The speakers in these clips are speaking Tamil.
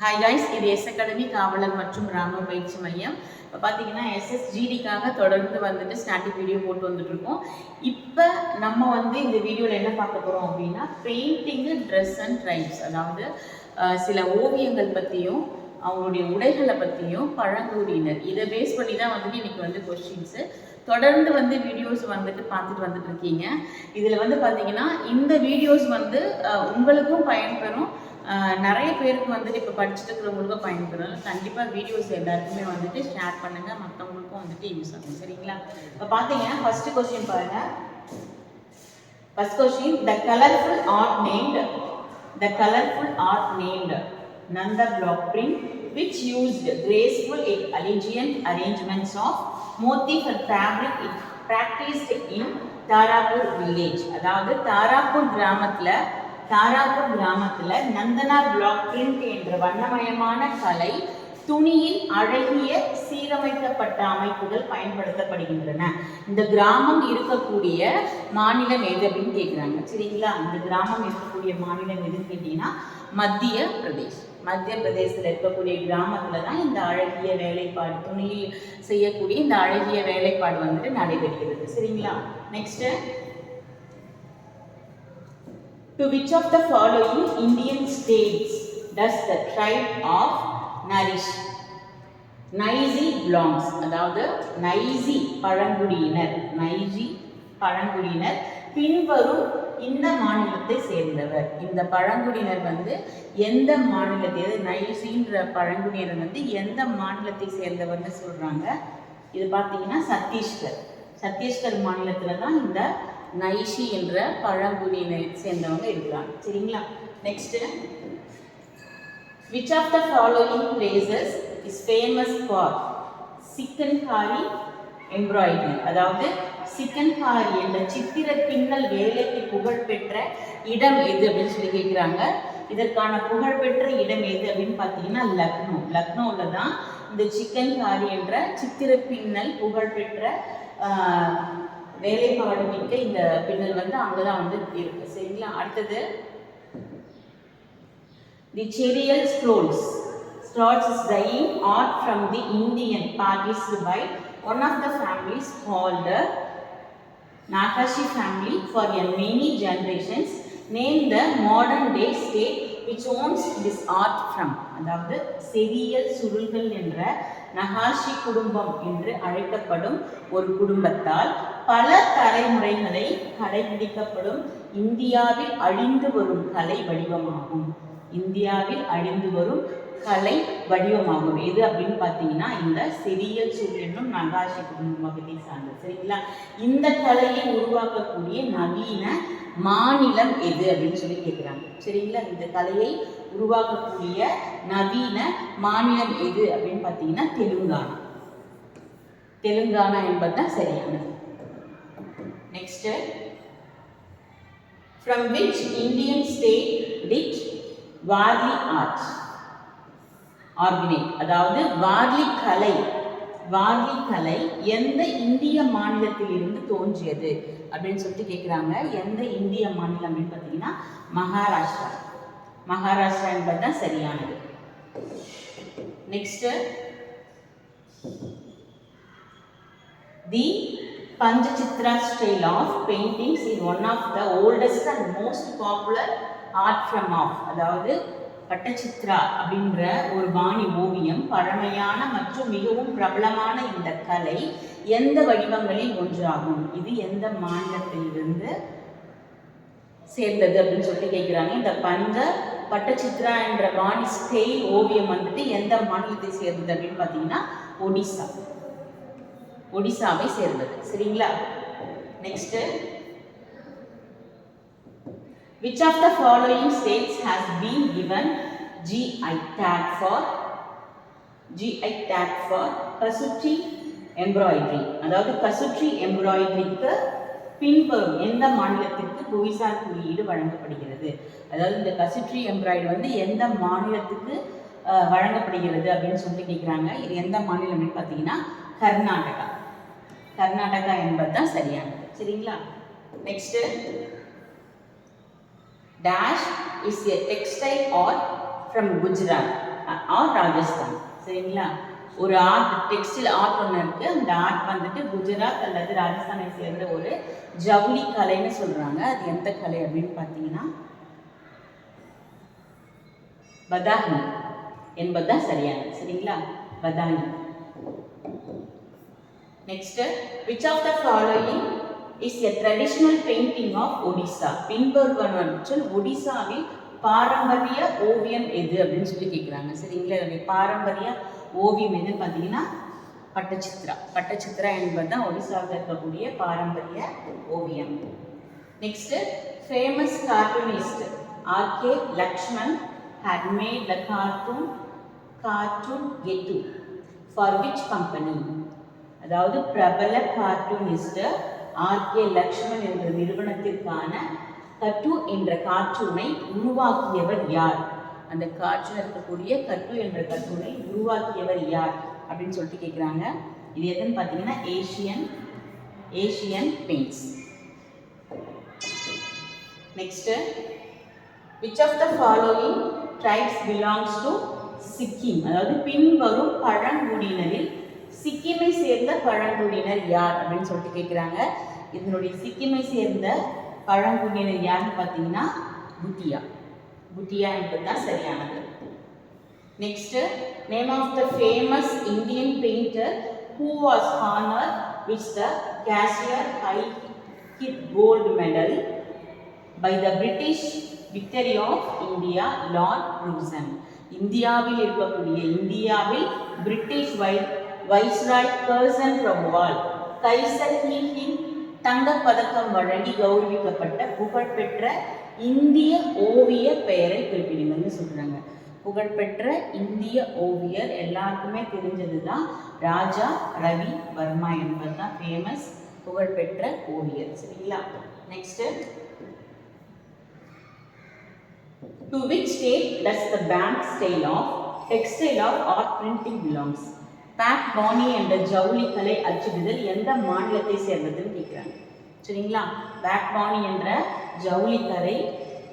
ஹாய் காய்ஸ் இது எஸ் அகாடமி காவலர் மற்றும் ராணுவ பயிற்சி மையம். இப்போ பார்த்தீங்கன்னா எஸ்எஸ்ஜிடிக்காக தொடர்ந்து வந்துட்டு ஸ்டாட்டிக் வீடியோ போட்டு வந்துட்டுருக்கோம். இப்போ நம்ம வந்து இந்த வீடியோவில் என்ன பார்க்க போகிறோம் அப்படின்னா பெயிண்டிங்கு ட்ரெஸ் அண்ட் ட்ரைப்ஸ் அதாவது சில ஓவியங்கள் பற்றியும் அவங்களுடைய உடைகளை பற்றியும் பழங்குடியினர். இதை பேஸ் பண்ணி தான் வந்துட்டு இன்றைக்கி வந்து கொஸ்டின்ஸு தொடர்ந்து வந்து வீடியோஸ் வந்துட்டு பார்த்துட்டு வந்துட்டு இருக்கீங்க இதில் வந்து பார்த்தீங்கன்னா இந்த வீடியோஸ் வந்து உங்களுக்கும் பயன்பெறும். நிறைய பேருக்கு வந்துட்டு இப்போ படிச்சுட்டு இருக்கிறவங்களுக்கும் பயன்படுறதுனால கண்டிப்பாக வீடியோஸ் எல்லாருக்குமே வந்துட்டு ஷேர் பண்ணுங்கள் மற்றவங்களுக்கும் வந்துட்டு யூஸ் ஆகும் சரிங்களா இப்போ பார்த்தீங்கன்னா ஃபஸ்ட்டு கொஸ்டின் பாருங்கள் first question the colourful art named the colourful art named Nanda block which which graceful graceful elegant arrangements of moti for fabric it practiced in Tarapur village அதாவது தாராபூர் கிராமத்தில் தாராப்பூர் கிராமத்துல நந்தனா பிளாக் பிரிண்ட் என்ற வண்ணமயமான கலை துணியில் அழகிய சீரமைக்கப்பட்ட அமைப்புகள் பயன்படுத்தப்படுகின்றன. இந்த கிராமம் இருக்கக்கூடிய மாநிலம் எது அப்படின்னு கேட்குறாங்க சரிங்களா? இந்த கிராமம் இருக்கக்கூடிய மாநிலம் எதுன்னு கேட்டீங்கன்னா மத்திய பிரதேஷ். மத்திய பிரதேசத்தில் இருக்கக்கூடிய கிராமத்துல தான் இந்த அழகிய வேலைப்பாடு துணியில் செய்யக்கூடிய இந்த அழகிய வேலைப்பாடு வந்துட்டு நடைபெறுகிறது. சரிங்களா? Next To which of the following Indian states does the tribe of Narish Nyishi belongs அதாவது நைசி பழங்குடியினர் நைசி பழங்குடியினர் பின்வரும் இந்த மாநிலத்தை சேர்ந்தவர். இந்த பழங்குடியினர் வந்து எந்த மாநிலத்தை நைசின்ற பழங்குடியினர் வந்து எந்த மாநிலத்தை சேர்ந்தவர்னு சொல்கிறாங்க இது பார்த்தீங்கன்னா சத்தீஸ்கர். சத்தீஸ்கர் மாநிலத்தில் தான் இந்த நைஷி என்ற பழங்குடியினை சேர்ந்தவங்க இருக்கிறாங்க. சரிங்களா? Next which of the following places is famous for chikankari embroidery அதாவது சிக்கன்காரி என்ற சித்திர பின்னல் வேலைக்கு புகழ்பெற்ற இடம் எது அப்படின்னு சொல்லி கேட்குறாங்க. இதற்கான புகழ்பெற்ற இடம் எது அப்படின்னு பார்த்தீங்கன்னா லக்னோ. லக்னோவில் தான் இந்த சிக்கன்காரி என்ற சித்திர பின்னல் புகழ்பெற்ற வேலைப்பாடு மிக்க இந்த பின்னல் வந்து அங்கே தான் வந்து இருக்குது சரிங்களா அடுத்தது the Cherial scrolls starts is dying art from the Indian parties by one of the families called Nakashi family for their many generations name the modern day state which owns this art from அதாவது செரியல் சுருள்கள் என்ற நகாஷி குடும்பம் என்று அழைக்கப்படும் ஒரு குடும்பத்தால் பல தலைமுறைகளை கடைபிடிக்கப்படும் இந்தியாவில் அழிந்து வரும் கலை வடிவமாகும். இந்தியாவில் அழிந்து வரும் கலை வடிவமாகும். எது அப்படின்னு பார்த்தீங்கன்னா இந்த செரியல் சூழ் என்னும் நகாஷி குடும்ப பகுதியை சரிங்களா? இந்த கலையை உருவாக்கக்கூடிய நவீன மாநிலம் எது அப்படின்னு சொல்லி கேட்குறாங்க சரிங்களா? இந்த கலையை உருவாக்கக்கூடிய நவீன மாநிலம் எது அப்படின்னு பார்த்தீங்கன்னா தெலுங்கானா. தெலுங்கானா என்பது தான் சரியானது. Next uh, from which Indian state did Warli arts originate அதாவது வார்லி கலை வார்லி கலை எந்த இந்திய மாநிலத்தில் இருந்து தோன்றியது அப்படின்னு சொல்லிட்டு கேட்குறாங்க எந்த இந்திய மாநிலம் அப்படின்னு பார்த்தீங்கன்னா மகாராஷ்டிரா. மகாராஷ்டிரா என்பது தான் சரியானது. Next the uh, Panchachitra style of paintings is one of the oldest and most popular art form of அதாவது பட்டச்சித்ரா அப்படின்ற ஒரு பாணி ஓவியம் பழமையான மற்றும் மிகவும் பிரபலமான இந்த கலை எந்த வடிவங்களில் ஒன்றாகும்? இது எந்த மாநிலத்திலிருந்து சேர்ந்தது அப்படின்னு சொல்லிட்டு கேட்குறாங்க இந்த பஞ்ச பட்டச்சித்ரா என்ற பாணி ஸ்டெயில் ஓவியம் வந்துட்டு எந்த மாநிலத்தை சேர்ந்தது அப்படின்னு பார்த்தீங்கன்னா ஒடிசா. ஒடிசாவை சேர்ந்தது. சரிங்களா? Next which of the following states has been given GI tag for? GI tag for Kasuti embroidery அதாவது கசுற்றி எம்ப்ராய்டரிக்கு பின்வரும் எந்த மாநிலத்திற்கு புவிசார் குறியீடு வழங்கப்படுகிறது? அதாவது இந்த கசுற்றி எம்ப்ராய்டரி வந்து எந்த மாநிலத்துக்கு வழங்கப்படுகிறது அப்படின்னு சொல்லிட்டு கேட்குறாங்க இது எந்த மாநிலம் பார்த்தீங்கன்னா கர்நாடகா. கர்நாடகா என்பது தான் சரியானது. சரிங்களா? Next dash is a textile art from Gujarat or Rajasthan சரிங்களா? ஒரு ஆர்ட் டெக்ஸ்டைல் ஆர்ட் ஒன்று இருக்குது அந்த ஆர்ட் வந்துட்டு குஜராத் அல்லது ராஜஸ்தானை சேர்ந்த ஒரு ஜவுளி கலைன்னு சொல்கிறாங்க அது எந்த கலை அப்படின்னு பார்த்தீங்கன்னா பதாஹி என்பதுதான் சரியானது. சரிங்களா? பதாகி next which of the following is a traditional painting of Odisha பின்வருவனவற்றில் ஒடிசாவில் பாரம்பரிய ஓவியம் எது? அப்படின்னு சொல்லி கேட்குறாங்க சரிங்களா இதனுடைய பாரம்பரிய ஓவியம் எதுன்னு பார்த்தீங்கன்னா பட்டச்சித்ரா. பட்டச்சித்ரா என்பது தான் ஒடிசாவில் இருக்கக்கூடிய பாரம்பரிய ஓவியம். Next famous cartoonist R K Laxman had made the cartoon cartoon Gattu for which company? அதாவது பிரபல கார்ட்டூனிஸ்ட் ஆர்கே லக்ஷ்மண் என்ற நிறுவனத்திற்கான கட்டு என்ற கார்ட்டூனை உருவாக்கியவர் யார்? அந்த கார்ட்டூன் இருக்கக்கூடிய கட்டு என்ற கர்ட்டூனை உருவாக்கியவர் யார்? அப்படின்னு சொல்லிட்டு கேட்குறாங்க இது எதுன்னு பார்த்தீங்கன்னா Asian Asian Paints next which of the following tribes belongs to Sikkim அதாவது பின்வரும் பழங்குடியினரில் சிக்கிமை சேர்ந்த பழங்குடியினர் யார் அப்படின்னு சொல்லிட்டு கேட்குறாங்க இதனுடைய சிக்கிமை சேர்ந்த பழங்குடியினர் யாருன்னு பார்த்தீங்கன்னா புட்டியா. புட்டியா என்பது தான் சரியானது. Next name of the famous Indian painter who was honour which the Kaiser i Hind gold medal by the British victory of India lord Bruzon இந்தியாவில் இருக்கக்கூடிய இந்தியாவில் பிரிட்டிஷ் வை வைஸ்ராய் கர்சன் ஃப்ரம் வால் கைசர் ஹீஹின் தங்கப் பதக்கம் வழங்கி கௌரவிக்கப்பட்ட புகழ்பெற்ற இந்திய ஓவிய பெயரை குறிப்பிடுங்கன்னு சொல்றாங்க. புகழ்பெற்ற இந்திய ஓவியர் எல்லாருக்குமே தெரிஞ்சது தான் ராஜா ரவி வர்மா என்பது தான் ஃபேமஸ் புகழ்பெற்ற ஓவியர். சரிங்களா? Next to which state does the bank style of textile of art printing belongs Bagh பாணி என்ற ஜவுளி கலை அச்சிடுதல் எந்த மாநிலத்தை சேர்ந்ததுன்னு கேட்குறாங்க சரிங்களா? பேக் பாணி என்ற ஜவுளி கலை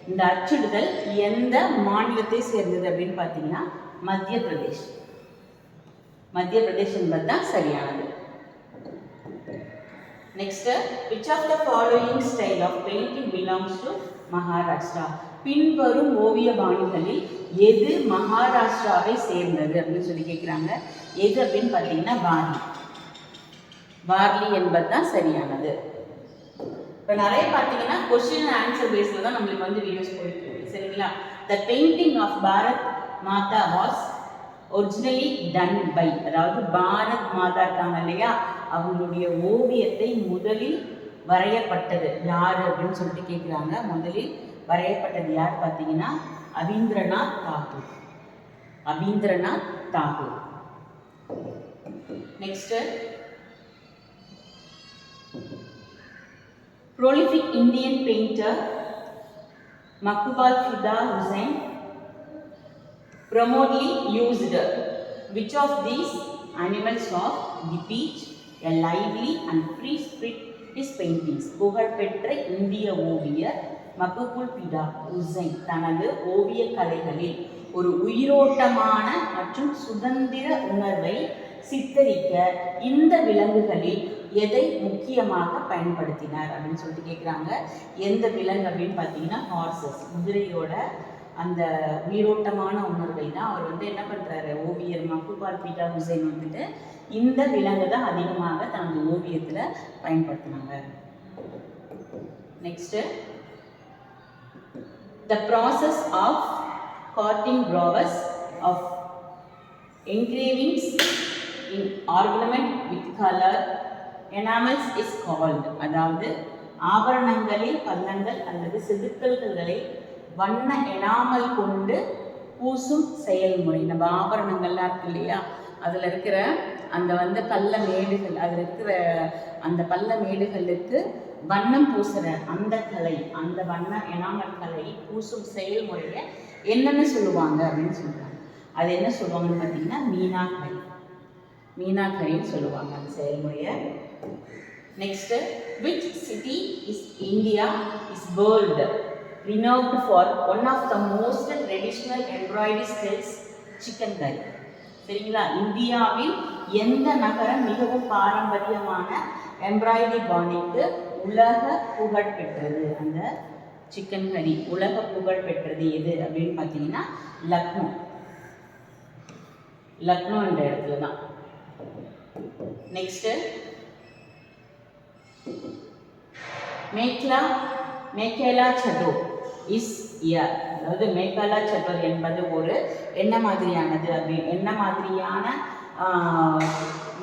இந்த அச்சிடுதல் எந்த மாநிலத்தை சேர்ந்தது அப்படின்னு பார்த்தீங்கன்னா மத்திய பிரதேஷ். மத்திய பிரதேஷ் என்பது தான் சரியானது. Next which of the following style of painting belongs to Maharashtra பின்வரும் ஓவிய பாணிகளில் எது மகாராஷ்டிராவை சேர்ந்தது அப்படின்னு சொல்லி கேட்குறாங்க எது அப்படின்னு பார்த்தீங்கன்னா வார்லி வார்லி என்பது தான் சரியானது. இப்போ நிறைய பார்த்தீங்கன்னா கொஸ்டின் ஆன்சர் பேஸில் தான் நம்மளுக்கு வந்து வீடியோஸ் போயிட்டு இருக்கு. சரிங்களா? The painting of Bharat Mata was originally done by அதாவது பாரத் மாதா இருக்காங்க இல்லையா? அவங்களுடைய ஓவியத்தை முதலில் வரையப்பட்டது. யார் அப்படின்னு சொல்லிட்டு கேட்குறாங்க முதலில் வரையப்பட்டது யார் பார்த்தீங்கன்னா Abanindranath Tagore Abanindranath Tagore next prolific Indian painter Makbul Fida Hussain promotingly used which of these animals of the beach a lively and free spirit his paintings புகழ்பெற்ற இந்திய ஓவியர் மகபுல் பிடா உசைன் தனது ஓவிய கலைகளில் ஒரு உயிரோட்டமான மற்றும் சுதந்திர உணர்வை சித்தரிக்க இந்த விலங்குகளில் எதை முக்கியமாக பயன்படுத்தினார் அப்படின்னு சொல்லிட்டு கேட்குறாங்க எந்த விலங்கு அப்படின்னு பார்த்தீங்கன்னா ஹார்சஸ் குதிரையோட அந்த உயிரோட்டமான உணர்வை தான் அவர் வந்து என்ன பண்ணுறாரு ஓவியர் மக்குபால் பீட்டா ஹுசைன் வந்துட்டு இந்த விலங்கு தான் அதிகமாக தனது ஓவியத்தில் பயன்படுத்தினாங்க. Next the process of cutting drawers of engravings in ornament with color enamels is called அதாவது ஆபரணங்களில் பள்ளங்கள் அல்லது செதுக்கல்களை வண்ண எனாமல் கொண்டு பூசும் செயல்முறை நம்ம ஆபரணங்கள்லாம் இருக்கு இல்லையா அதில் இருக்கிற அந்த வந்து பள்ள மேடுகள் அதில் இருக்கிற அந்த பள்ள மேடுகளுக்கு வண்ணம் பூசுகிற அந்த கலை அந்த வண்ண எனாமல் கலை பூசும் செயல்முறையை என்னென்னு சொல்லுவாங்க அப்படின்னு சொல்கிறாங்க அது என்ன சொல்லுவாங்கன்னு பார்த்தீங்கன்னா மீனாக்கரி மீனாக்கரின்னு சொல்லுவாங்க அந்த செயல்முறையை. Next which city is India is world renowned for one of the most traditional embroidery skills chikankari சரிங்களா? இந்தியாவில் எந்த நகரம் மிகவும் பாரம்பரியமான எம்ப்ராய்டரி பாணிக்கு உலக புகழ் பெற்றது? அந்த சிக்கன் கறி உலக புகழ் பெற்றது எது அப்படின்னு பார்த்தீங்கன்னா லக்னோ. லக்னோ என்ற இடத்துல தான். Next mekhela mekhela chador is year அதாவது மேகாலா சட்டர் என்பது ஒரு என்ன மாதிரியானது அப்படி என்ன மாதிரியான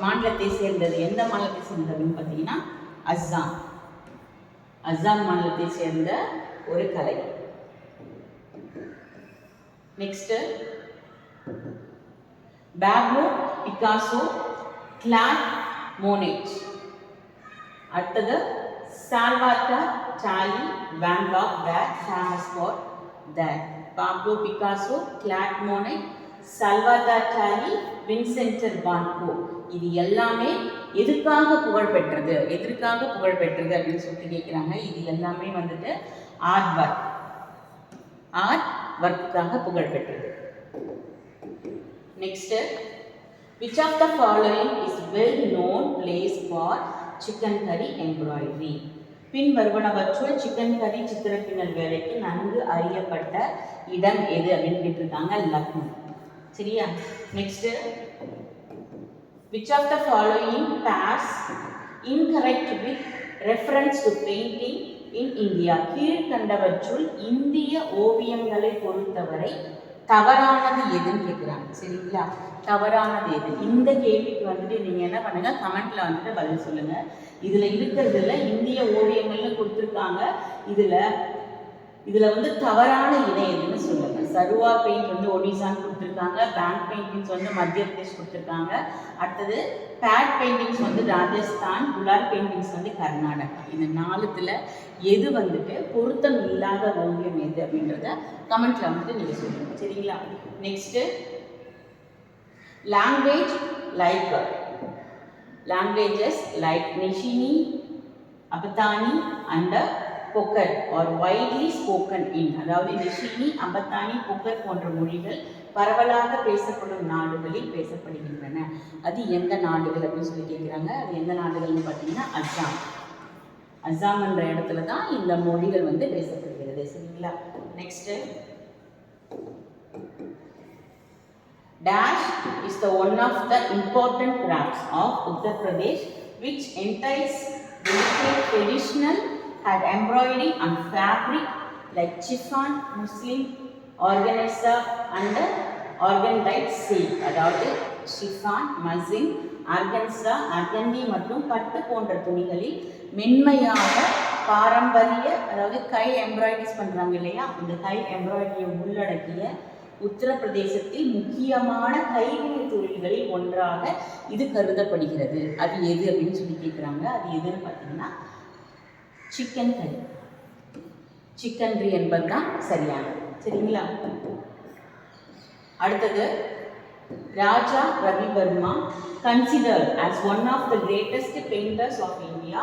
மாநிலத்தை சேர்ந்தது எந்த மாநிலத்தை சேர்ந்ததுன்னு பார்த்தீங்கன்னா அஸ்ஸாம். அஸ்ஸாம் மாநிலத்தை சேர்ந்த ஒரு கலை. Next Pablo Picasso Claude Monet அடுத்தது Salvador Dali வேன்லாக் back famous for that Pablo Picasso Claude Monet Salvador Dali வின்சென்டர் van Gogh இது எல்லாமே எதுக்காக புகழ் பெற்றது? எதற்காக புகழ் பெற்றது அப்படின்னு சொல்லிட்டு கேட்குறாங்க இது எல்லாமே வந்துட்டு ஆர்ட் ஒர்க் ஆர்ட் ஒர்க்குக்காக புகழ் பெற்றது. Next which of the following is well known place for chikankari embroidery பின் வருவனவற்றுள் சிக்கன் கறி சித்திரப்பின்னல் வேலைக்கு நன்கு அறியப்பட்ட இடம் எது அப்படின்னு கேட்டிருக்காங்க லக்னோ. சரியா? Next which of the following pairs incorrect with reference to painting in India கீழ்கண்டவற்றுள் இந்திய ஓவியங்களை பொறுத்தவரை தவறானது எதுன்னு கேட்குறாங்க சரிங்களா? தவறானது எது? இந்த கேள்விக்கு வந்துட்டு நீங்கள் என்ன பண்ணுங்கள் கமெண்ட்டில் வந்துட்டு பதில் சொல்லுங்கள் இதில் இருக்கிறதுல இந்திய ஓவியங்கள்னு கொடுத்துருக்காங்க. இதில் இதில் வந்து தவறான இணை எதுன்னு சொல்லுங்க. சருவா பெயிண்ட் வந்து ஒடிசான்னு கொடுத்துருக்காங்க பேங்க் பெயிண்டிங்ஸ் வந்து மத்திய பிரதேஷ் கொடுத்துருக்காங்க. அடுத்தது பேட் பெயிண்டிங்ஸ் வந்து ராஜஸ்தான் குலார் பெயிண்டிங்ஸ் வந்து கர்நாடகா. இந்த நாலுத்துல எது வந்துட்டு பொருத்தம் இல்லாத ஓவியம் எது அப்படின்றத கமெண்ட்ல வந்துட்டு நீங்கள் சொல்லுங்க. சரிங்களா? Next language like languages like Nyishi Apatani and Bokar are widely spoken in அதாவது நிஷினி அம்பத்தானி பொக்கர் போன்ற மொழிகள் பரவலாக பேசப்படும் நாடுகளில் பேசப்படுகின்றன. அது எந்த நாடுகள் அப்படின்னு சொல்லி கேட்குறாங்க அது எந்த நாடுகள்னு பார்த்தீங்கன்னா அஸ்ஸாம் அஸ்ஸாம் என்ற இடத்துல தான் இந்த மொழிகள் வந்து பேசப்படுகிறது. சரிங்களா? Next dash is the one of the important crafts of Uttar Pradesh which entails traditional had embroidery on fabric like chiffon, muslim, organizer and organdyed silk. அதாவது chiffon, muslin, organza, argandi மற்றும் பட்டு போன்ற துணிகளில் மென்மையாக பாரம்பரிய அதாவது கை எம்ப்ராய்டரிஸ் பண்ணுறாங்க இல்லையா? அந்த கை எம்ப்ராய்டரியை உள்ளடக்கிய உத்தரப்பிரதேசத்தில் முக்கியமான கைவினை தொழில்களில் ஒன்றாக இது கருதப்படுகிறது. அது எது அப்படின்னு சொல்லி கேட்குறாங்க அது எதுன்னு பார்த்தீங்கன்னா சிக்கன் கறி சிக்கன் கறி என்பது தான் சரியானது சரிங்களா? அடுத்தது Raja Ravi Varma consider as one of the greatest painters of India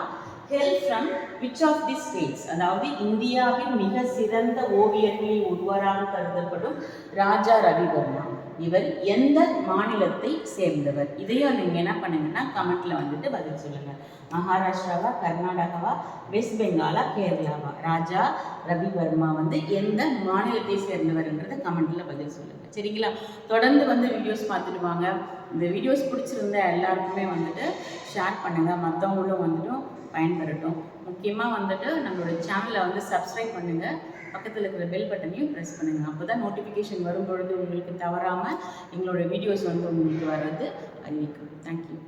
hail from which of the states அதாவது இந்தியாவின் மிக சிறந்த ஓவியர்களில் ஒருவராக கருதப்படும் ராஜா ரவிவர்மா. இவர் எந்த மாநிலத்தை சேர்ந்தவர்? இதையும் நீங்கள் என்ன பண்ணுங்கன்னா கமெண்ட்ல வந்துட்டு பதில் சொல்லுங்க. மகாராஷ்டிராவா கர்நாடகாவா வெஸ்ட் பெங்காலா கேரளாவா? ராஜா ரவி வர்மா வந்து எந்த மாநிலத்தை சேர்ந்தவர்ன்றதை கமெண்ட்ல பதில் சொல்லுங்க. சரிங்களா? தொடர்ந்து வந்து வீடியோஸ் பார்த்துட்டு வாங்க. இந்த வீடியோஸ் பிடிச்சிருந்த எல்லாருக்குமே வந்துட்டு ஷேர் பண்ணுங்க. மற்றவங்களும் வந்துட்டும் பயன்பெறட்டும். முக்கியமாக வந்துட்டு நம்மளோட சேனலை வந்து சப்ஸ்கிரைப் பண்ணுங்கள் பக்கத்தில் இருக்கிற பெல் பட்டனையும் ப்ரெஸ் பண்ணுங்கள் அப்போ தான் நோட்டிஃபிகேஷன் வரும்பொழுது உங்களுக்கு தவறாமல் எங்களோட வீடியோஸ் வந்து உங்களுக்கு வர்றது அறிவிக்கும். தேங்க்யூ